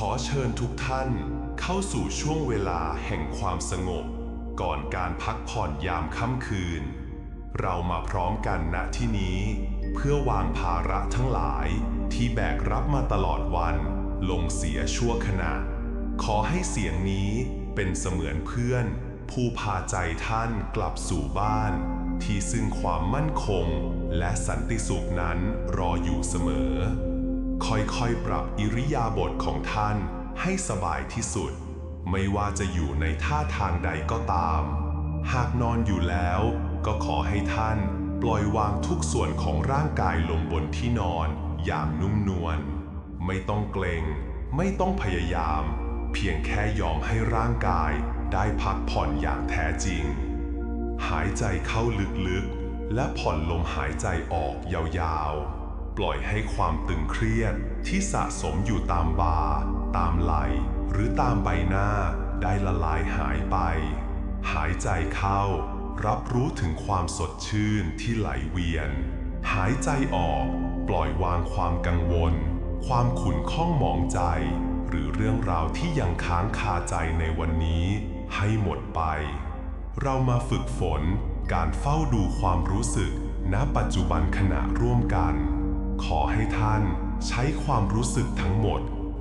ขอเชิญทุกท่านเข้าสู่ช่วงเวลาแห่งความสงบ ก่อนการพักผ่อนยามค่ำคืน เรามาพร้อมกันณที่นี้ เพื่อวางภาระทั้งหลายที่แบกรับมาตลอดวันลงเสียชั่วขณะ ขอให้เสียงนี้เป็นเสมือนเพื่อน ผู้พาใจท่านกลับสู่บ้าน ที่ซึ่งความมั่นคงและสันติสุขนั้นรออยู่เสมอ ค่อยๆ ปรับอิริยาบถของท่านให้สบายที่สุด ไม่ว่าจะอยู่ในท่าทางใดก็ตาม หากนอนอยู่แล้ว ก็ขอให้ท่านปล่อยวางทุกส่วนของร่างกายลงบนที่นอนอย่างนุ่มนวล ไม่ต้องเกรงไม่ต้องพยายาม เพียงแค่ยอมให้ร่างกายได้พักผ่อนอย่างแท้จริง หายใจเข้าลึกๆ และผ่อนลมหายใจออกยาวๆ ปล่อยให้ความตึงเครียดที่สะสมอยู่ตามบ่า ตามไหล่ หรือตามใบหน้าได้ละลายหายไป หายใจเข้า รับรู้ถึงความสดชื่นที่ไหลเวียน หายใจออก ปล่อยวางความกังวล ความขุ่นข้องหมองใจ หรือเรื่องราวที่ยังค้างคาใจในวันนี้ ให้หมดไป เรามาฝึกฝนการเฝ้าดูความรู้สึกณปัจจุบันขณะร่วมกัน ขอให้ท่านใช้ความรู้สึกทั้งหมด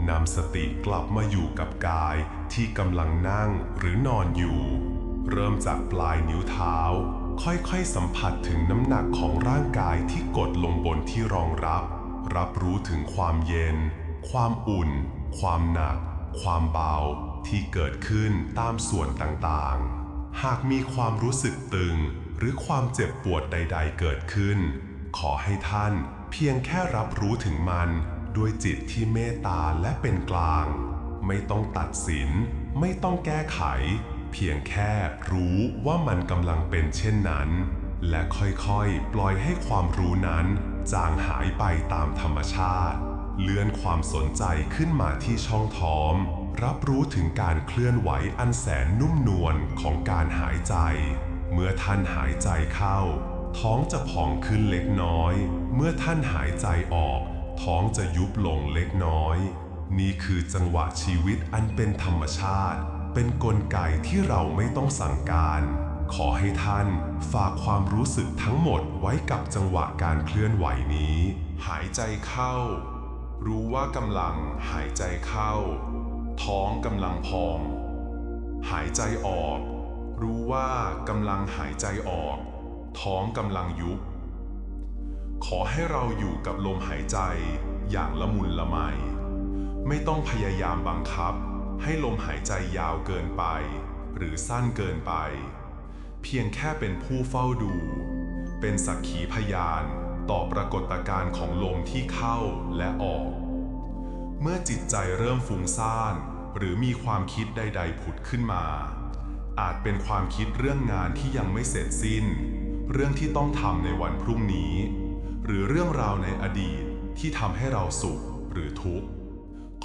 นำสติกลับมาอยู่กับกายที่กำลังนั่งหรือนอนอยู่ เริ่มจากปลายนิ้วเท้า ค่อยๆสัมผัสถึงน้ำหนักของร่างกายที่กดลงบนที่รองรับ รับรู้ถึงความเย็น ความอุ่น ความหนัก ความเบา ที่เกิดขึ้นตามส่วนต่างๆ หากมีความรู้สึกตึง หรือความเจ็บปวดใด ๆ เกิดขึ้น ขอให้ท่าน พียงแค่รับรู้ถึงมันด้วยจิตที่เมตตาและเป็นกลาง ไม่ต้องตัดสิน ไม่ต้องแก้ไข เพียงแค่รู้ว่ามันกำลังเป็นเช่นนั้น และค่อยๆ ปล่อยให้ความรู้นั้นจางหายไปตามธรรมชาติ เลื่อนความสนใจขึ้นมาที่ช่องท้อง รับรู้ถึงการเคลื่อนไหวอันแสนนุ่มนวลของการหายใจ เมื่อท่านหายใจเข้า ท้องจะผ่องขึ้นเล็กน้อย เมื่อท่านหายใจออก ท้องจะยุบลงเล็กน้อย นี่คือจังหวะชีวิตอันเป็นธรรมชาติ เป็นนกลไกที่เราไม่ต้องสั่งการ ขอให้ท่านฝากความรู้สึกทั้งหมดไว้กับจังหวะการเคลื่อนไหวนี้ หายใจเข้า รู้ว่ากำลังหายใจเข้า ท้องกำลังพอง หายใจออก รู้ว่ากำลังหายใจออก ท้องกำลังยุบ ขอให้เราอยู่กับลมหายใจอย่างละมุนละไม ไม่ต้องพยายามบังคับ ให้ลมหายใจยาวเกินไป หรือสั้นเกินไป เพียงแค่เป็นผู้เฝ้าดู เป็นสักขีพยานต่อปรากฏการณ์ของลมที่เข้าและออก เมื่อจิตใจเริ่มฟุ้งซ่าน หรือมีความคิดใด ๆ ผุดขึ้นมาอาจเป็นความคิดเรื่องงานที่ยังไม่เสร็จสิ้น เรื่องที่ต้องทำในวันพรุ่งนี้ หรือเรื่องราวในอดีตที่ทำให้เราสุขหรือทุกข์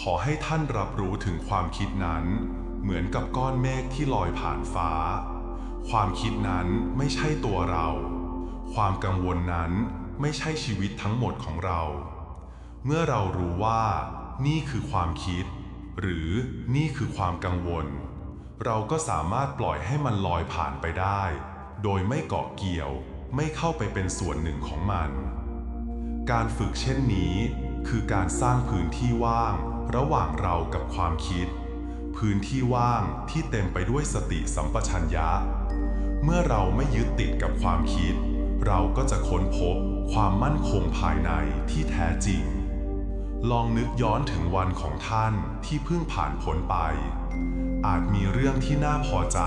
ขอให้ท่านรับรู้ถึงความคิดนั้น เหมือนกับก้อนเมฆที่ลอยผ่านฟ้า ความคิดนั้นไม่ใช่ตัวเรา ความกังวลนั้นไม่ใช่ชีวิตทั้งหมดของเรา เมื่อเรารู้ว่านี่คือความคิด หรือนี่คือความกังวล เราก็สามารถปล่อยให้มันลอยผ่านไปได้ โดยไม่เกาะเกี่ยวไม่เข้าไปเป็นส่วนหนึ่งของมัน การฝึกเช่นนี้คือการสร้างพื้นที่ว่าง ระหว่างเรากับความคิด พื้นที่ว่างที่เต็มไปด้วยสติสัมปชัญญะ เมื่อเราไม่ยึดติดกับความคิด เราก็จะค้นพบความมั่นคงภายในที่แท้จริง ลองนึกย้อนถึงวันของท่านที่เพิ่งผ่านพ้นไป อาจมีเรื่องที่น่าพอใจ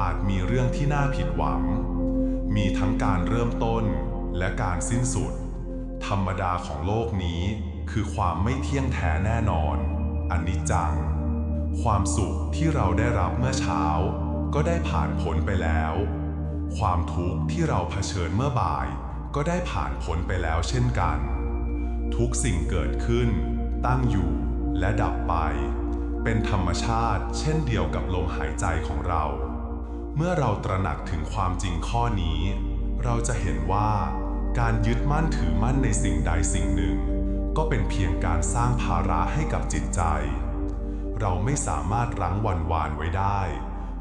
อาจมีเรื่องที่น่าผิดหวัง มีทั้งการเริ่มต้นและการสิ้นสุด ธรรมดาของโลกนี้คือความไม่เที่ยงแท้แน่นอนอนิจจัง ความสุขที่เราได้รับเมื่อเช้า ก็ได้ผ่านพ้นไปแล้ว ความทุกข์ที่เราเผชิญเมื่อบ่าย ก็ได้ผ่านพ้นไปแล้วเช่นกัน ทุกสิ่งเกิดขึ้น ตั้งอยู่และดับไป เป็นธรรมชาติเช่นเดียวกับลมหายใจของเรา มื่อเราตระหนักถึงความจริงข้อนี้ เราจะเห็นว่าการยึดมั่นถือมั่นในสิ่งใดสิ่งหนึ่ง ก็เป็นเพียงการสร้างภาระให้กับจิตใจ เราไม่สามารถรั้งวันวานไว้ได้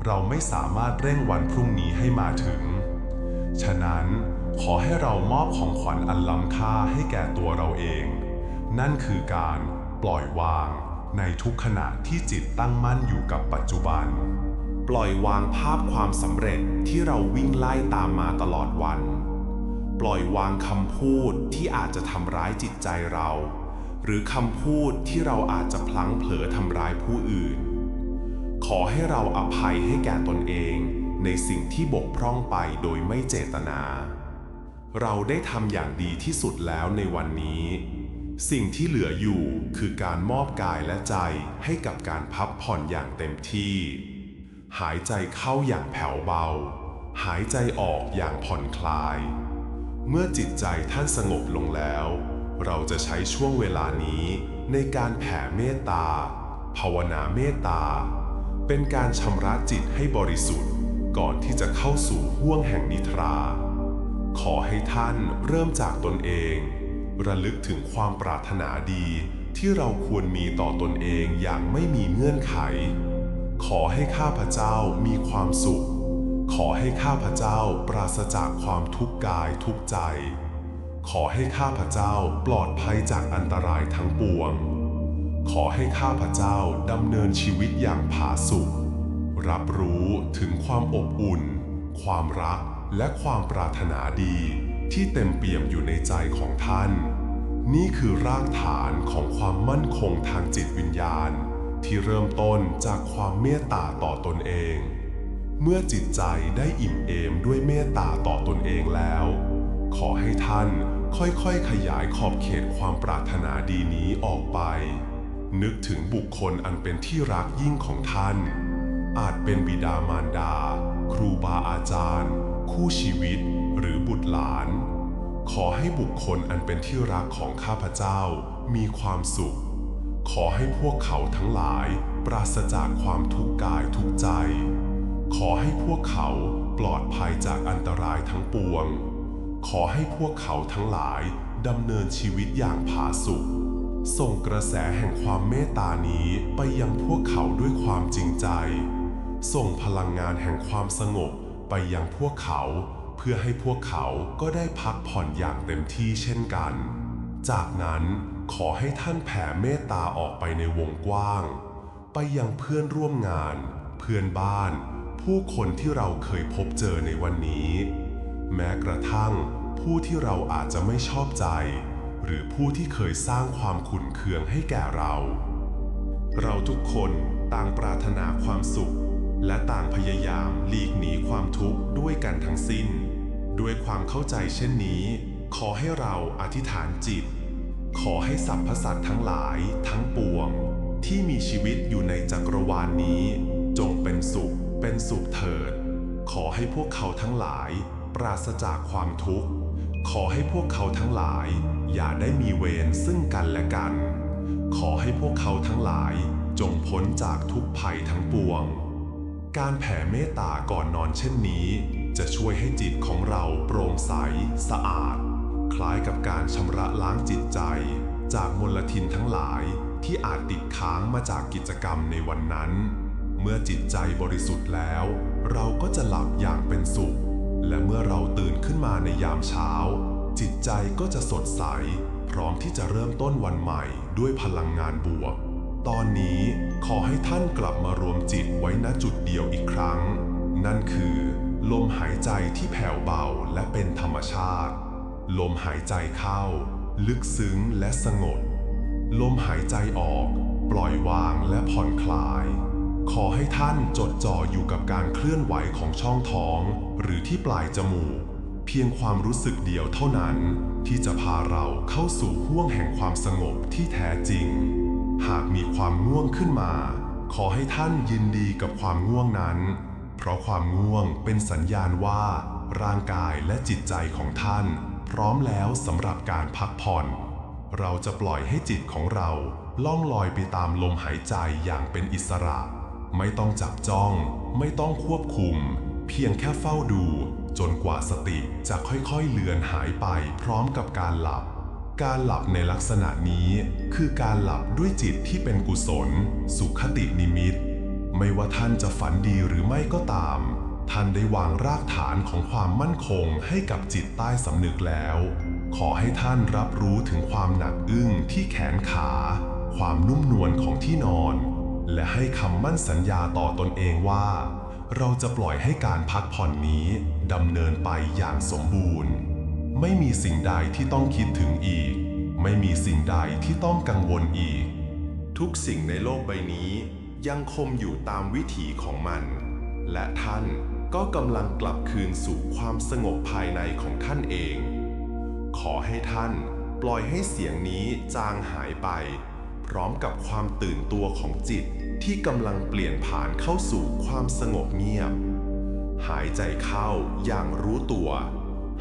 เราไม่สามารถเร่งวันพรุ่งนี้ให้มาถึง ฉะนั้นขอให้เรามอบของขวัญอันล้ำค่าให้แก่ตัวเราเอง นั่นคือการปล่อยวางในทุกขณะที่จิตตั้งมั่นอยู่กับปัจจุบัน ปล่อยวางภาพความสำเร็จที่เราวิ่งไล่ตามมาตลอดวัน ปล่อยวางคำพูดที่อาจจะทำร้ายจิตใจเรา หรือคำพูดที่เราอาจจะพลั้งเผลอทำร้ายผู้อื่น ขอให้เราอภัยให้แก่ตนเองในสิ่งที่บกพร่องไปโดยไม่เจตนา เราได้ทำอย่างดีที่สุดแล้วในวันนี้ สิ่งที่เหลืออยู่คือการมอบกายและใจให้กับการพักผ่อนอย่างเต็มที่ หายใจเข้าอย่างแผ่วเบา หายใจออกอย่างผ่อนคลาย เมื่อจิตใจท่านสงบลงแล้ว เราจะใช้ช่วงเวลานี้ในการแผ่เมตตา ภาวนาเมตตา เป็นการชำระจิตให้บริสุทธิ์ ก่อนที่จะเข้าสู่ห้วงแห่งนิทรา ขอให้ท่านเริ่มจากตนเอง ระลึกถึงความปรารถนาดีที่เราควรมีต่อตนเองอย่างไม่มีเงื่อนไข ขอให้ข้าพเจ้ามีความสุข ขอให้ข้าพเจ้าปราศจากความทุกข์กายทุกใจ ขอให้ข้าพเจ้าปลอดภัยจากอันตรายทั้งปวง ขอให้ข้าพเจ้าดำเนินชีวิตอย่างผาสุกรับรู้ถึงความอบอุ่น ความรักและความปรารถนาดีที่เต็มเปี่ยมอยู่ในใจของท่าน นี่คือรากฐานของความมั่นคงทางจิตวิญญาณ ที่เริ่มต้นจากความเมตตาต่อตนเอง เมื่อจิตใจได้อิ่มเอมด้วยเมตตาต่อตนเองแล้ว ขอให้ท่านค่อยๆ ขยายขอบเขตความปรารถนาดีนี้ออกไป นึกถึงบุคคลอันเป็นที่รักยิ่งของท่าน อาจเป็นบิดามารดา ครูบาอาจารย์ คู่ชีวิต หรือบุตรหลาน ขอให้บุคคลอันเป็นที่รักของข้าพเจ้ามีความสุข ขอให้พวกเขาทั้งหลายปราศจากความทุกข์กายทุกใจ ขอให้พวกเขาปลอดภัยจากอันตรายทั้งปวง ขอให้พวกเขาทั้งหลายดำเนินชีวิตอย่างผาสุกส่งกระแสแห่งความเมตตานี้ไปยังพวกเขาด้วยความจริงใจ ส่งพลังงานแห่งความสงบไปยังพวกเขา เพื่อให้พวกเขาก็ได้พักผ่อนอย่างเต็มที่เช่นกัน จากนั้น ขอให้ท่านแผ่เมตตาออกไปในวงกว้าง ไปยังเพื่อนร่วมงาน เพื่อนบ้าน ผู้คนที่เราเคยพบเจอในวันนี้ แม้กระทั่งผู้ที่เราอาจจะไม่ชอบใจ หรือผู้ที่เคยสร้างความขุ่นเคืองให้แก่เรา เราทุกคนต่างปรารถนาความสุข และต่างพยายามหลีกหนีความทุกข์ด้วยกันทั้งสิ้น ด้วยความเข้าใจเช่นนี้ ขอให้เราอธิษฐานจิต ขอให้สรรพสัตว์ทั้งหลายทั้งปวง ที่มีชีวิตอยู่ในจักรวาลนนี้ จงเป็นสุข เป็นสุขเถิด ขอให้พวกเขาทั้งหลาย ปราศจากความทุกข์ ขอให้พวกเขาทั้งหลาย อย่าได้มีเวรซึ่งกันและกัน ขอให้พวกเขาทั้งหลายจงพ้นจากทุกภัยทั้งปวง การแผ่เมตตาก่อนนอนเช่นนี้ จะช่วยให้จิตของเราโปร่งใสสะอาด คล้ายกับการชำระล้างจิตใจ จากมลทินทั้งหลายที่อาจติดค้างมาจากกิจกรรมในวันนั้น เมื่อจิตใจบริสุทธิ์แล้ว เราก็จะหลับอย่างเป็นสุข และเมื่อเราตื่นขึ้นมาในยามเช้า จิตใจก็จะสดใส พร้อมที่จะเริ่มต้นวันใหม่ด้วยพลังงานบวก ตอนนี้ขอให้ท่านกลับมารวมจิตไว้ณจุดเดียวอีกครั้ง นั่นคือ ลมหายใจที่แผ่วเบาและเป็นธรรมชาติ ลมหายใจเข้า ลึกซึ้งและสงบ ลมหายใจออก ปล่อยวางและผ่อนคลาย ขอให้ท่านจดจ่ออยู่กับการเคลื่อนไหวของช่องท้อง หรือที่ปลายจมูก เพียงความรู้สึกเดียวเท่านั้น ที่จะพาเราเข้าสู่ห้วงแห่งความสงบที่แท้จริง หากมีความง่วงขึ้นมา ขอให้ท่านยินดีกับความง่วงนั้น เพราะความง่วงเป็นสัญญาณว่า ร่างกายและจิตใจของท่าน พร้อมแล้วสำหรับการพักผ่อน เราจะปล่อยให้จิตของเราล่องลอยไปตามลมหายใจอย่างเป็นอิสระ ไม่ต้องจับจ้อง ไม่ต้องควบคุม เพียงแค่เฝ้าดู จนกว่าสติจะค่อยๆเลือนหายไปพร้อมกับการหลับ การหลับในลักษณะนี้คือการหลับด้วยจิตที่เป็นกุศล สุขตินิมิต ไม่ว่าท่านจะฝันดีหรือไม่ก็ตาม ท่านได้วางรากฐานของความมั่นคงให้กับจิตใต้สำนึกแล้ว ขอให้ท่านรับรู้ถึงความหนักอึ้งที่แขนขา ความนุ่มนวลของที่นอน และให้คำมั่นสัญญาต่อตนเองว่า เราจะปล่อยให้การพักผ่อนนี้ดำเนินไปอย่างสมบูรณ์ ไม่มีสิ่งใดที่ต้องคิดถึงอีก ไม่มีสิ่งใดที่ต้องกังวลอีก ทุกสิ่งในโลกใบนี้ยังคงอยู่ตามวิถีของมัน และท่าน ก็กำลังกลับคืนสู่ความสงบภายในของท่านเอง ขอให้ท่านปล่อยให้เสียงนี้จางหายไป พร้อมกับความตื่นตัวของจิตที่กำลังเปลี่ยนผ่านเข้าสู่ความสงบเงียบ หายใจเข้าอย่างรู้ตัว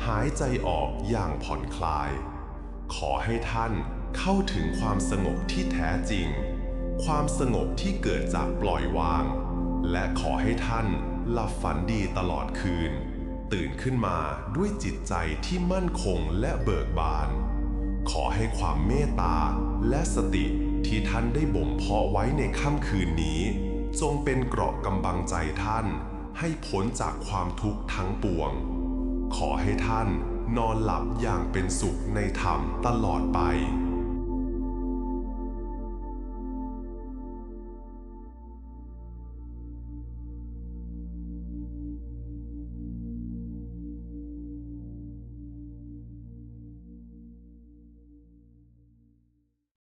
หายใจออกอย่างผ่อนคลาย ขอให้ท่านเข้าถึงความสงบที่แท้จริง ความสงบที่เกิดจากปล่อยวาง และขอให้ท่าน หลับฝันดีตลอดคืน ตื่นขึ้นมาด้วยจิตใจที่มั่นคงและเบิกบาน ขอให้ความเมตตาและสติที่ท่านได้บ่มเพาะไว้ในค่ำคืนนี้ จงเป็นเกราะกำบังใจท่าน ให้พ้นจากความทุกข์ทั้งปวง ขอให้ท่านนอนหลับอย่างเป็นสุขในธรรมตลอดไป